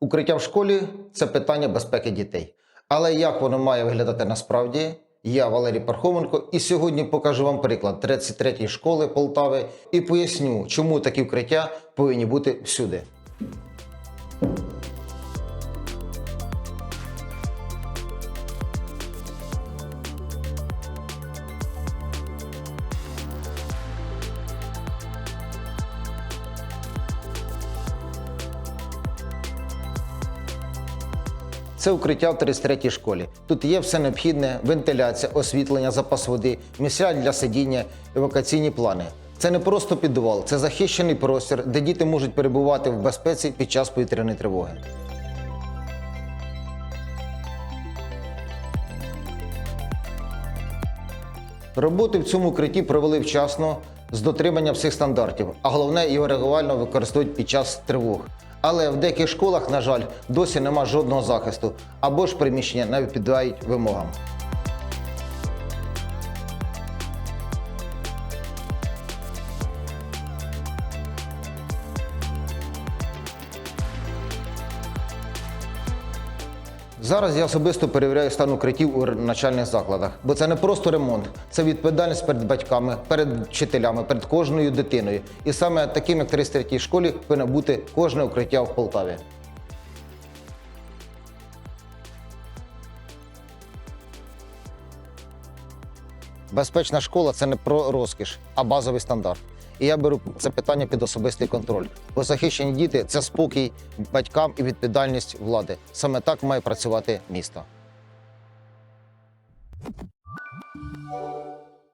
Укриття в школі це питання безпеки дітей. Але як воно має виглядати насправді? Я Валерій Пархоменко, і сьогодні покажу вам приклад 33-ї школи Полтави і поясню, чому такі укриття повинні бути всюди. Це укриття в 33-й школі. Тут є все необхідне: вентиляція, освітлення, запас води, місця для сидіння, евакуаційні плани. Це не просто підвал, це захищений простір, де діти можуть перебувати в безпеці під час повітряної тривоги. Роботи в цьому укритті провели вчасно з дотриманням всіх стандартів, а головне його регулярно використовують під час тривог. Але в деяких школах, на жаль, досі нема жодного захисту або ж приміщення не відповідають вимогам. Зараз я особисто перевіряю стан укриттів у навчальних закладах, бо це не просто ремонт, це відповідальність перед батьками, перед вчителями, перед кожною дитиною. І саме таким, як 33 школі, повинно бути кожне укриття в Полтаві. Безпечна школа це не про розкіш, а базовий стандарт. І я беру це питання під особистий контроль. Бо захищені діти це спокій батькам і відповідальність влади. Саме так має працювати місто.